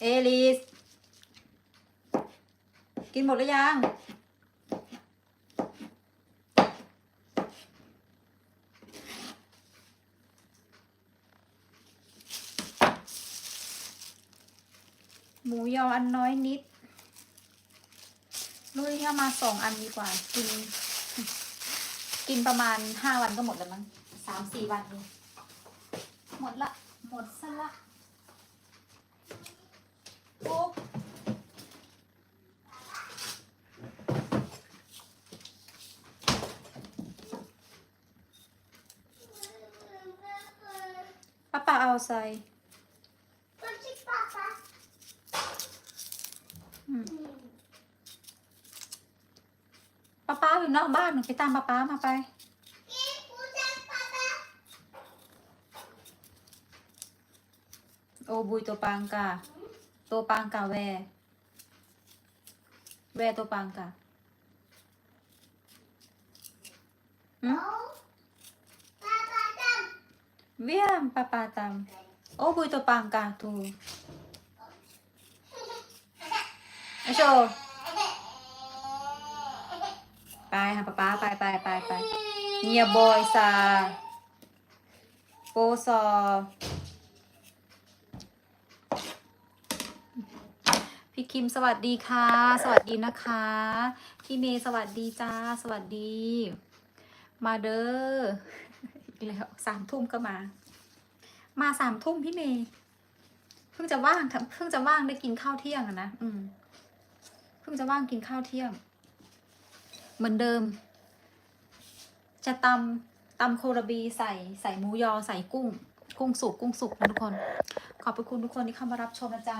เอลิส กินหมดหรือยัง หมูยออันน้อยนิดลุยเข้ามาสองอันดีกว่า กิน กินประมาณห้าวันก็หมดแล้วมั้งสามสี่วัน หมดละ หมดซะละ โอ้ป้าป้าเอาใส่อืมป้าป้าอยู่นอกบ้านหนูไปตามป้าป้ามาไป โอบุยตัวปางกา ตัวปางกาแวแวตัวปางกาหืมเวียมปาปาตามโอบุยตัวปางกาทูไอโชว์ไปหาป้าป้าไปไปไปไปเนียบอยซาโปซอ พี่คิมสวัสดีค่ะ สวัสดีนะคะ พี่เมย์สวัสดีจ้า สวัสดี มาเด้ออีกแล้วสามทุ่มก็มา มาสามทุ่มพี่เมย์เพิ่งจะว่างเพิ่งจะว่างได้กินข้าวเที่ยงนะอืมเพิ่งจะว่างกินข้าวเที่ยง เหมือนเดิม จะตำตำโคราบีใส่ใส่หมูยอใส่กุ้ง กุ้งสุกกุ้งสุกนะทุกคน ขอบคุณทุกคนที่เข้ามารับชมนะจ๊ะ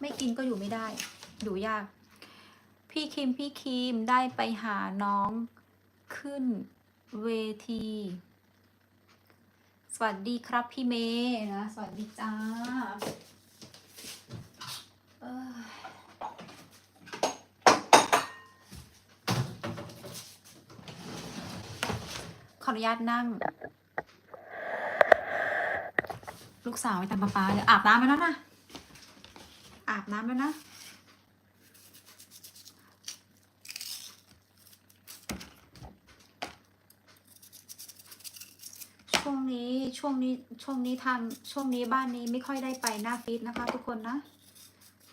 ไม่กินก็อยู่ไม่ได้ อยู่ยาก พี่คิมพี่คิมได้ไปหาน้องขึ้นเวที สวัสดีครับพี่เมย์นะ สวัสดีจ้าขออนุญาตนั่ง ลูกสาวไปตามป๊าป๊าเดี๋ยวอาบน้ำไปแล้วนะ อาบน้ำแล้วนะ ช่วงนี้ช่วงนี้ช่วงนี้ทางช่วงนี้บ้านนี้ไม่ค่อยได้ไปหน้าฟิตนะคะ ทุกคนนะ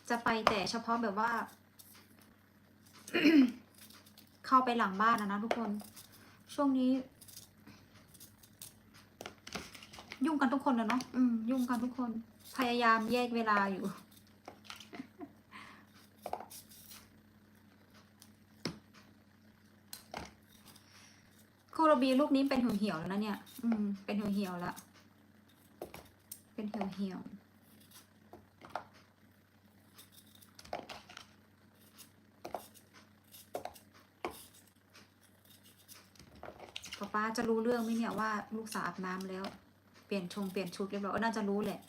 จะไปแต่เฉพาะแบบว่า เข้าไปหลังบ้านนะนะทุกคน ช่วงนี้ ยุ่งกันทุกคนนะเนาะอืม ยุ่งกันทุกคนพยายามแยกเวลาอยู่ โคโรบีลูกนี้เป็นเหี่ยวๆแล้วนะเนี่ย อืม เป็นเหี่ยวๆแล้ว เป็นเหี่ยวๆป๊าป๊าจะรู้เรื่องไหมเนี่ยว่าลูกสาวอาบน้ำแล้ว เปลี่ยนชงเปลี่ยนชุดเรียบร้อยน่าจะรู้แหละ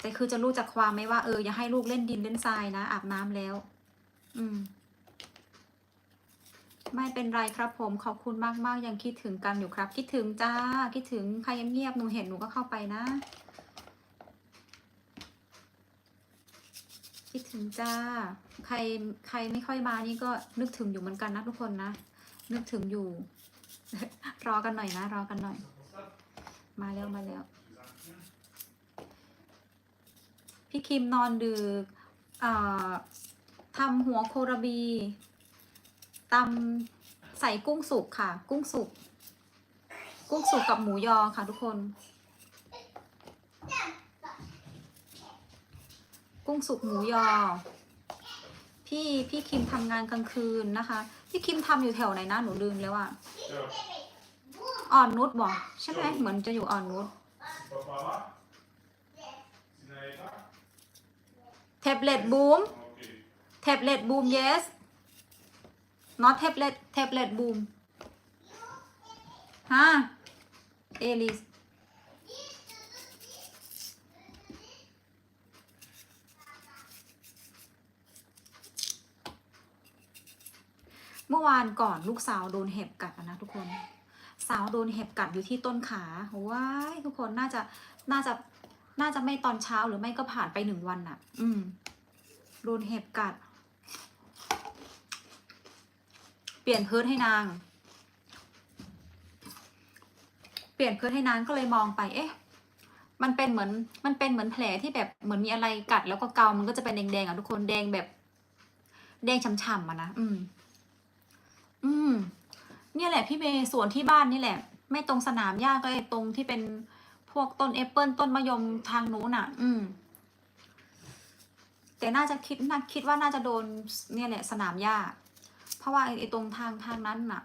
แต่คือจะรู้จากความไหมว่าเอออย่าให้ลูกเล่นดินเล่นทรายนะอาบน้ำแล้ว อืม ไม่เป็นไรครับผมขอบคุณมากมากๆยังคิดถึงกันอยู่ครับ คิดถึงจ้า คิดถึงใครเงียบหนูเห็นหนูก็เข้าไปนะ คิดถึงจ้า ใครใครไม่ค่อยมานี่ก็นึกถึงอยู่เหมือนกันนะทุกคนนะ นึกถึงอยู่ รอกันหน่อยนะ รอกันหน่อย มาแล้วมาแล้ว พี่คิมนอนดึกอ่าทำหัวโครบี ตำใส่กุ้งสุกค่ะ กุ้งสุก กุ้งสุกกับหมูยอค่ะทุกคน กุ้งสุกหมูยอ พี่พี่คิมทำงานกลางคืนนะคะ พี่คิมทำอยู่แถวไหนนะหนูลืมแล้วอะอ่อนนุชบอกใช่ไหมเหมือนจะอยู่อ่อนนุช Papa là Tu n'avais pas เทบเล็ตบูม Ok. เทบเล็ตบูม yes not tablet tablet boom ฮะเอลิส เมื่อวานก่อนลูกสาวโดนเห็บกัดนะทุกคน สาวโดนเห็บกัดอยู่ที่ต้นขาว้ายทุกคนน่าจะน่าจะน่าจะไม่ตอนเช้าหรือไม่ก็ผ่านไปหนึ่งวันอะอืม โดนเห็บกัด เปลี่ยนเพิร์ดให้นาง เปลี่ยนเพิร์ดให้นางก็เลยมองไป เอ๊ะ มันเป็นเหมือน มันเป็นเหมือนแผลที่แบบเหมือนมีอะไรกัดแล้วก็เกา มันก็จะเป็นแดงๆอะทุกคนแดงแบบ แดงช่ำๆอะนะ อืม อืม เนี่ยแหละพี่เมย์สวนที่บ้านนี่แหละ ไม่ตรงสนามหญ้าก็ไอ้ตรงที่เป็นพวกต้นแอปเปิลต้นมะยมทางนู้นอะ อืมแต่น่าจะคิดน่าคิดว่าน่าจะโดนเนี่ยแหละสนามหญ้า เพราะว่าไอ้ตรงทางทางนั้นน่ะ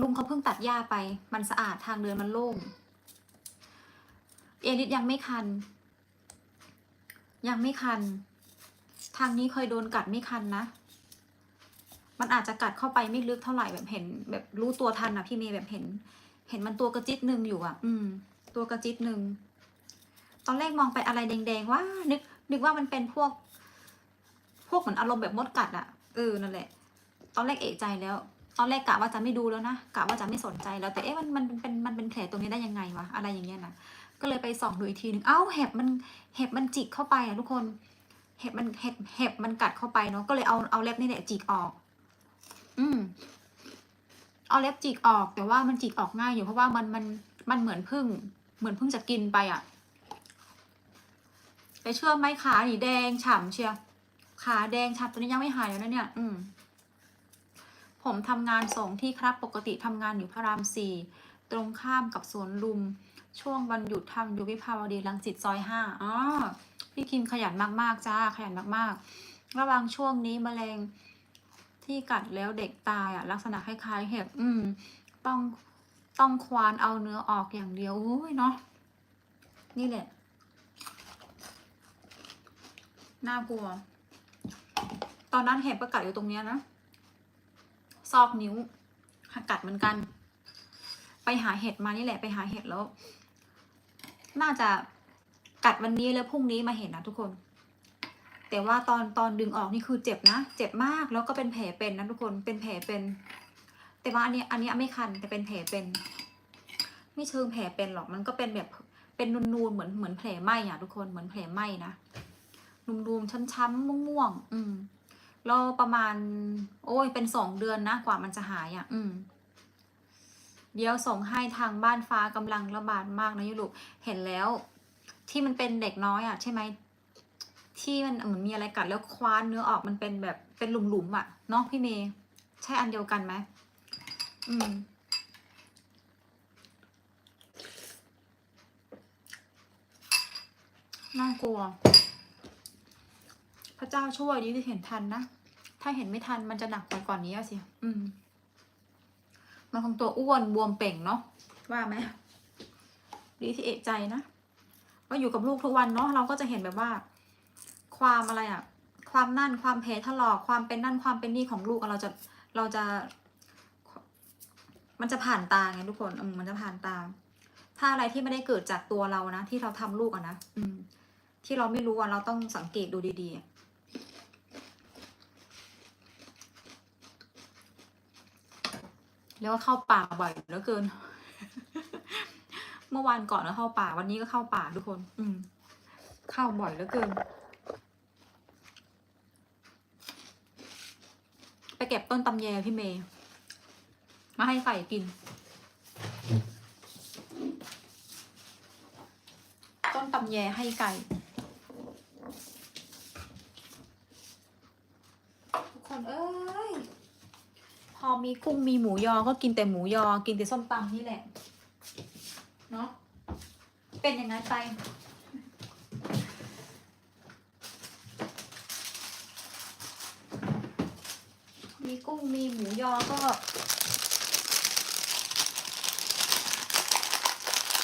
ลุงเขาเพิ่งตัดหญ้าไป มันสะอาดทางเดินมันโล่ง เอลิสยังไม่คัน ยังไม่คัน ทางนี้เคยโดนกัดไม่คันนะ มันอาจจะกัดเข้าไปไม่ลึกเท่าไหร่แบบเห็น แบบรู้ตัวทันนะพี่เมย์แบบเห็น เห็นมันตัวกระจิตหนึ่งอยู่อะ อืม ตัวกระจิตหนึ่งตอนแรกมองไปอะไรแดงๆว่านึกนึกว่ามันเป็นพวก พวกเหมือนอารมณ์แบบมดกัดอะ เออนั่นแหละ ตอนแรกเอกใจแล้ว ตอนแรกกะว่าจะไม่ดูแล้วนะกะว่าจะไม่สนใจแล้วแต่เอ๊ะมันมันเป็นมันเป็นแผลตรงนี้ได้ยังไงวะอะไรอย่างเงี้ยนะก็เลยไปส่องดูอีกทีหนึ่งเอ้าเห็บมันเห็บมันจิกเข้าไปอะทุกคนเห็บมันเห็บเห็บมันกัดเข้าไปเนาะก็เลยเอาเอาเล็บนี่แหละจิกออก อืมเอาเล็บจิกออก แต่ว่ามันจิกออกง่ายอยู่เพราะว่ามันมันมันเหมือนพึ่ง เหมือนพึ่งจะกินไปอะไปเชื่อไหมขาหนีแดงฉ่ำเชียว ขาแดงชับตัวนี้ยังไม่หายเลยนะเนี่ย อืม ผมทำงานสองที่ครับ ปกติทำงานอยู่พระรามสี่ตรงข้ามกับสวนลุม ช่วงวันหยุดทำอยู่วิภาวดีรังสิตซอยห้าอ๋อพี่คิมขยันมากๆจ้า ขยันมากๆ ระวังช่วงนี้แมลงที่กัดแล้วเด็กตายอะลักษณะคล้ายๆเห็บอืม ต้องต้องควานเอาเนื้อออกอย่างเดียวอุ้ยเนาะนี่แหละ น่ากลัว ตอนนั้นเห็บก็กัดอยู่ตรงเนี้ยนะ ซอกนิ้วกัดเหมือนกัน ไปหาเห็ดมานี่แหละไปหาเห็ดแล้ว น่าจะกัดวันนี้แล้วพรุ่งนี้มาเห็นนะทุกคน แต่ว่าตอนตอนดึงออกนี่คือเจ็บนะ เจ็บมากแล้วก็เป็นแผลเป็นนะทุกคน เป็นแผลเป็น แต่ว่าอันนี้อันนี้ไม่คันแต่เป็นแผลเป็น ไม่เชิงแผลเป็นหรอก มันก็เป็นแบบเป็นนูนๆเหมือนเหมือนแผลไหม้อะทุกคน เหมือนแผลไหม้นะ นุ่มๆ ช้ำๆ ม่วงๆ อืมรอประมาณ โอ้ย เป็นสองเดือนนะกว่ามันจะหายอะ อืม เดี๋ยวส่งให้ทางบ้านฟ้ากำลังระบาดมากนะยุลูกเห็นแล้ว ที่มันเป็นเด็กน้อยอะ ใช่ไหมที่มันเหมือนมีอะไรกัดแล้วคว้านเนื้อออกมันเป็นแบบเป็นหลุมๆอะเนาะพี่เมย์ใช่อันเดียวกันไหมอืมน่ากลัวพ ระเจ้าช่วยดีที่เห็นทันนะ ถ้าเห็นไม่ทันมันจะหนักไปกว่านนี้อะสิอืม มันคงตัวอ้วนบวมเป่งเนาะว่าไหมดีที่เอะใจนะว่าอยู่กับลูกทุกวันเนาะเราก็จะเห็นแบบว่า ความอะไรอะความนั่นความแพ้ถลอกความเป็นนั่นความเป็นนี่ของลูกอะเราจะเราจะ มันจะผ่านตาไงทุกคนอืมมันจะผ่านตา ถ้าอะไรที่ไม่ได้เกิดจากตัวเรานะที่เราทำลูกอะนะอืม ที่เราไม่รู้อะเราต้องสังเกตดูดีๆ แล้วก็เข้าป่าบ่อยเหลือเกิน เมื่อวานก่อนก็เข้าป่า วันนี้ก็เข้าป่าทุกคน อืม เข้าบ่อยเหลือเกิน ไปเก็บต้นตำแยพี่เมย์มาให้ไก่กิน ต้นตำแยให้ไก่ทุกคนเอ้ย พ อมีกุ้งมีหมูยอ ก็กินแต่หมูยอ กินแต่ส้มตำนี่แหละ เนาะ เป็นอย่างนั้นไปมีกุ้งมีหมูยอก็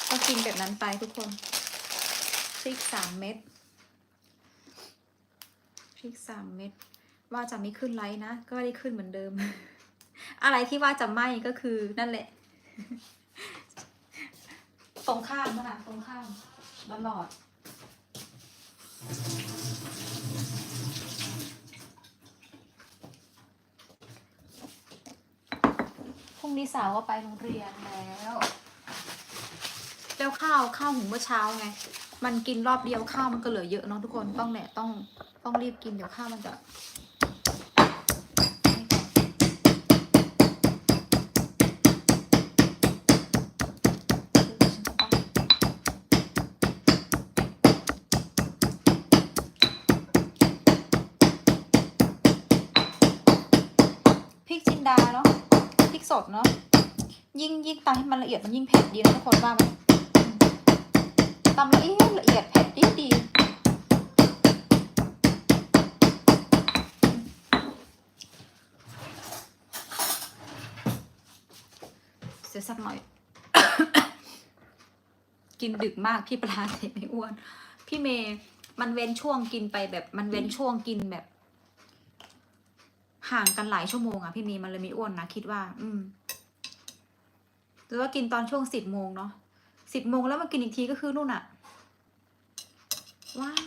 ก็กินแบบนั้นไปทุกคนพริกสามเม็ดพริกสามเม็ดว่าจะไม่ขึ้นไลท์นะ ก็ได้ขึ้นเหมือนเดิม อะไรที่ว่าจะไม่ก็คือนั่นแหละ ตรงข้ามนะคะตรงข้ามตลอดพพรุ่งนี้สาวก็ไปโรงเรียนแล้วแล้วข้าวข้าวหุงเมื่อเช้าไง มันกินรอบเดียวข้าวมันก็เหลือเยอะเนาะทุกคนต้องแหละต้องต้องรีบกินเดี๋ยวข้าวมันจะ สดเนาะยิ่งยิ่งตำให้มันละเอียดมันยิ่งเผ็ดดีนะทุกคนว่าไหมตำละเอียดละเอียดเผ็ดดีดีเสียสักหน่อย กินดึกมากพี่ปลาเทไม่อ้วน พี่เมย์มันเว้นช่วงกินไปแบบ มันเว้นช่วงกินแบบ ห่างกันหลายชั่วโมงอะพี่มย์มันเลยม่อ้วนนะคิดว่า อืมหรือว่ากินตอนช่วงสิบโมงเนาะสิบโมงแล้วมากินอีกทีก็คือนู่นอะว้าย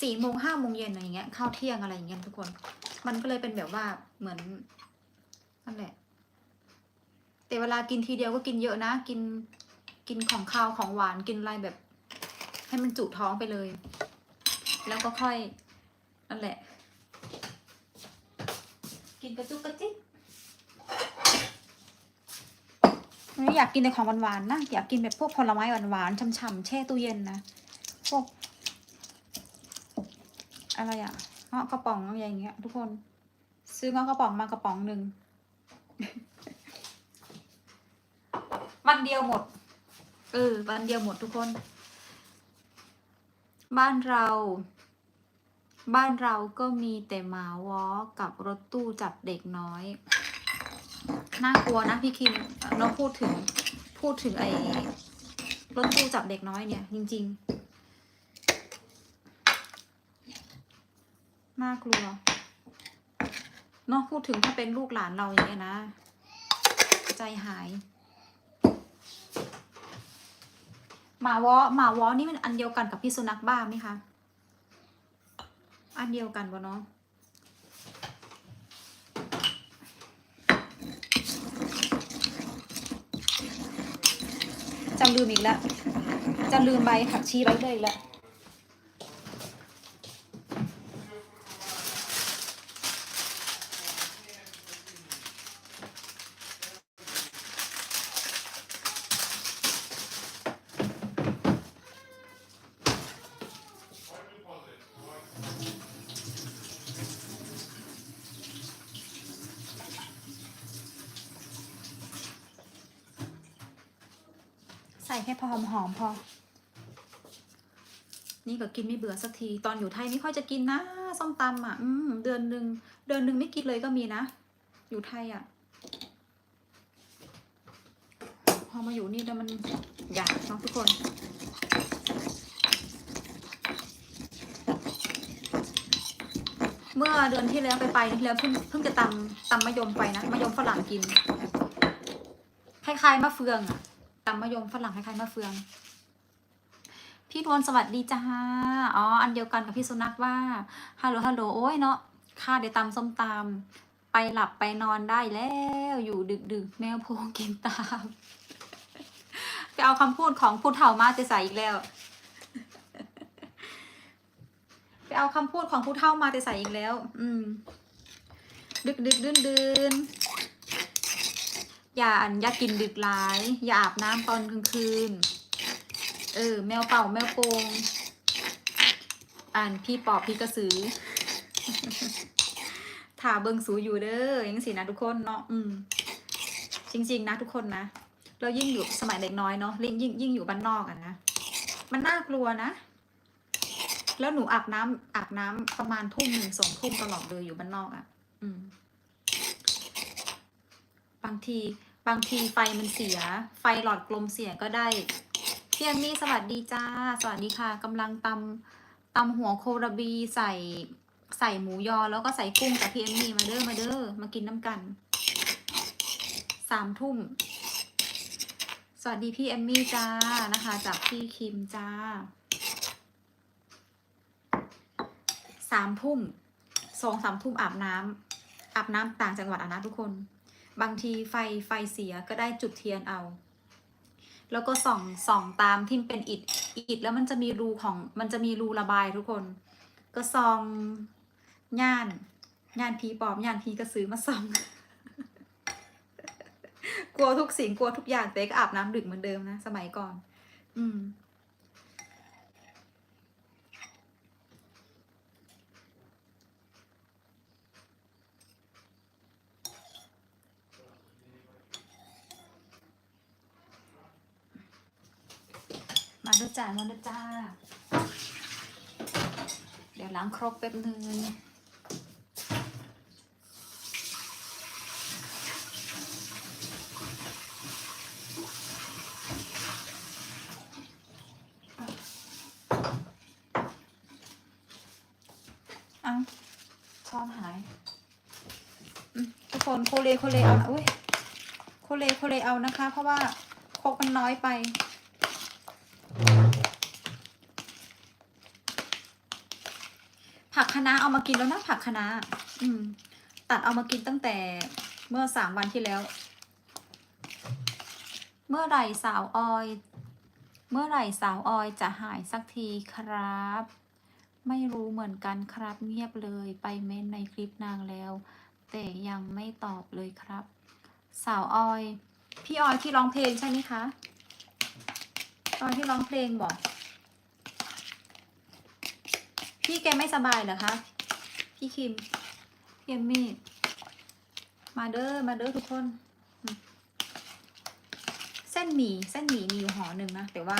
สี่โมงห้าโมงเย็นอะไรอย่างเงี้ยข้าวเที่ยงอะไรอย่างเงี้ยทุกคน มันก็เลยเป็นแบบว่าเหมือนนั่นแหละ แต่เวลากินทีเดียวก็กินเยอะนะ กินกินของข้าวของหวานกินอะไรแบบ ให้มันจุท้องไปเลย แล้วก็ค่อยนั่นแหละ กินกระจุกกระจิกไม่อยากกินแต่ของหวานๆนะ อยากกินแบบพวกผลไม้หวานๆช่ำๆแช่ตู้เย็นนะ พวก อะไรอะเงาะกระป๋องอะไรอย่างเงี้ย ทุกคน ซื้อเงาะกระป๋องมากระป๋องหนึ่งวันเดียวหมด เออ วันเดียวหมดทุกคน บ้านเรา บ้านเราก็มีแต่หมาวอกับรถตู้จับเด็กน้อย น่ากลัวนะพี่คิมเราพูดถึงพูดถึงไอ้รถตู้จับเด็กน้อยเนี่ย จริง ๆ น่ากลัวเนาะพูดถึงถ้าเป็นลูกหลานเราอย่างเงี้ยนะ ใจหายหมาวอหมาวอนี่มันอันเดียวกันกับพี่สุนัขบ้าไหมคะ อันเดียวกันปะเนาะจำลืมอีกแล้วจะลืมใบผักชีไว้เลยอีกแล้ว แค่พอหอมหอมๆพอ นี่ก็กินไม่เบื่อสักที ตอนอยู่ไทยไม่ค่อยจะกินนะส้มตำอะ อืมเดือนหนึ่งเดือนหนึ่งไม่กินเลยก็มีนะ อยู่ไทยอะ พอมาอยู่นี่แล้วมันอยากเนาะทุกคนเมื่อเดือนที่แล้วไปไปที่แล้วเพิ่งเพิ่งจะตำตำมะยมไปนะมะยมฝรั่งกินคล้ายๆมะเฟืองอะำมะยมฝรั่งคล้ายๆมะเฟือง พี่นวลสวัสดีจ้าอ๋ออันเดียวกันกับพี่สุนัขว่าฮัลโหลฮัลโหลโอ้ยเนาะข้าเดี๋ยวตำส้มตำไปหลับไปนอนได้แล้วอยู่ดึกดึกแมวโพงกินตามไปเอาคำพูดของผู้เฒ่ามาจะใส่อีกแล้วไปเอาคำพูดของผู้เฒ่ามาจะใส่อีกแล้ว อืม ดึกดึกดื่นดื่น อย่าอันอย่ากินดึกหลาย อย่าอาบน้ำตอนกลางคืน เออ แมวเป่าแมวโกงอ่านพี่ปอบพี่กระสือถ่าเบิงสูอยู่เด้อยังสินะทุกคนเนาะอืมจริง ๆ นะทุกคนนะเรายิ่งอยู่สมัยเด็กน้อยเนาะยิ่งยิ่งยิ่งอยู่บ้านนอกอะนะมันน่ากลัวนะ แล้วหนูอาบน้ำอาบน้ำประมาณทุ่มหนึ่งสองทุ่มตลอดเลยอยู่บ้านนอกอะ่ะ อืม บางทีบางทีไฟมันเสีย ไฟหลอดกลมเสียก็ได้พี่แอมมี่สวัสดีจ้า สวัสดีค่ะกำลังตำตำหัวโคราบีใส่ใส่หมูยอแล้วก็ใส่กุ้งกับพี่แอมมี่มาเด้อมาเด้อมากินน้ำกันสามทุ่มสวัสดีพี่แอมมี่จ้านะคะ จากพี่คิมจ้าสามทุ่มสองสามทุ่มอาบน้อาบน้ำต่างจังหวัดอะนะทุกคน บางทีไฟไฟเสียก็ได้จุดเทียนเอา แล้วก็ส่องส่องตามที่เป็นอิฐอิฐแล้วมันจะมีรูของมันจะมีรูระบายทุกคน ก็ส่องย่านย่านผีปอบย่านผีกระสือมาส่องกลัวทุกสิ่งกลัวทุกอย่างแต่ก็อาบน้ำดึกเหมือนเดิมนะ สมัยก่อน อืม มายจ้ามาด้วจ้า เดี๋ยวล้างครกแป๊บนึงเอ้าช้อนหายทุกคนโคเลโคเลเอานะอุ้ยโคเลโคเลเอานะคะ เพราะว่าโคกมันน้อยไป ผักคะน้าเอามากินแล้วนะผักคะน้าอืม ตัดเอามากินตั้งแต่เมื่อสามวันที่แล้ว เมื่อไหร่สาวออย เมื่อไหร่สาวออยจะหายสักทีครับ ไม่รู้เหมือนกันครับเงียบเลยไปเม้นในคลิปนางแล้ว แต่ยังไม่ตอบเลยครับ สาวออย พี่ออยที่ร้องเพลงใช่ไหมคะ ออยที่ร้องเพลงบอกพี่แกไม่สบายเหรอคะ พี่คิมพี่เอมมี่ มาเด้อ มาเด้อทุกคน เส้นหมี่เส้นหมี่มีอยู่ห่อหนึ่งนะ แต่ว่า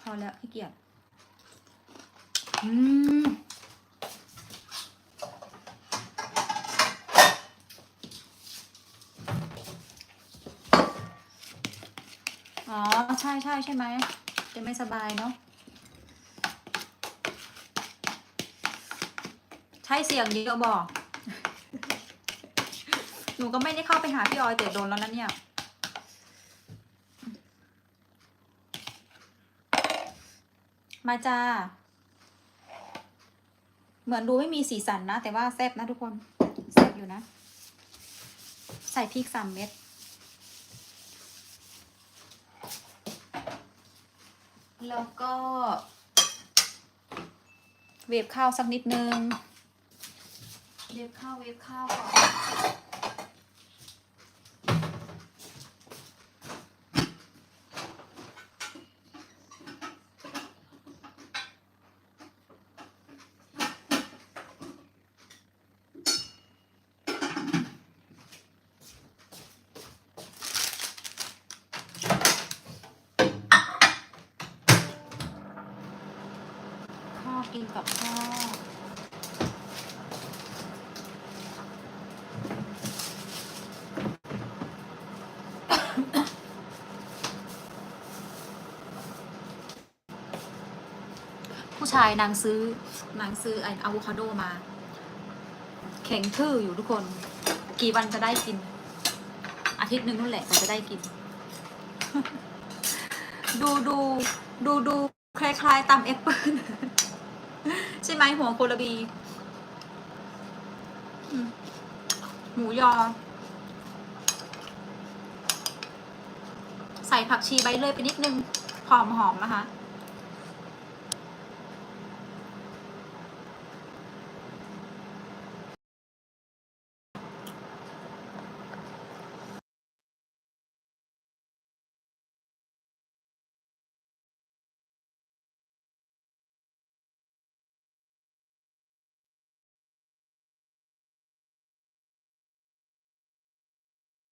พอแล้วพี่เกียจอืม ใช่ใช่ใช่ไหมแกไม่สบายเนาะใช่เสียงเดียวบอก หนูก็ไม่ได้เข้าไปหาพี่ออยแต่โดนแล้วนะเนี่ย มาจ้า เหมือนดูไม่มีสีสันนะ แต่ว่าแซ่บนะทุกคน แซ่บอยู่นะ ใส่พริกสามเม็ด แล้วก็เวฟข้าวสักนิดนึง เวฟข้าวเวฟข้าวก่อน ข้าวกินกับข้าว ผู้ ชายนางซื้อนางซื้อไออะโวคาโดมา แข็งทื่ออยู่ทุกคน กี่วันจะได้กิน อาทิตย์หนึ่งนู่นแหละจะได้กิน ดูดูดูดูคล้ายๆตำแอปเปิ้ลใช่ไหมหัวโคลาบี หมูยอ ใส่ผักชีใบเลื่อยไปนิดนึงหอมหอมนะคะ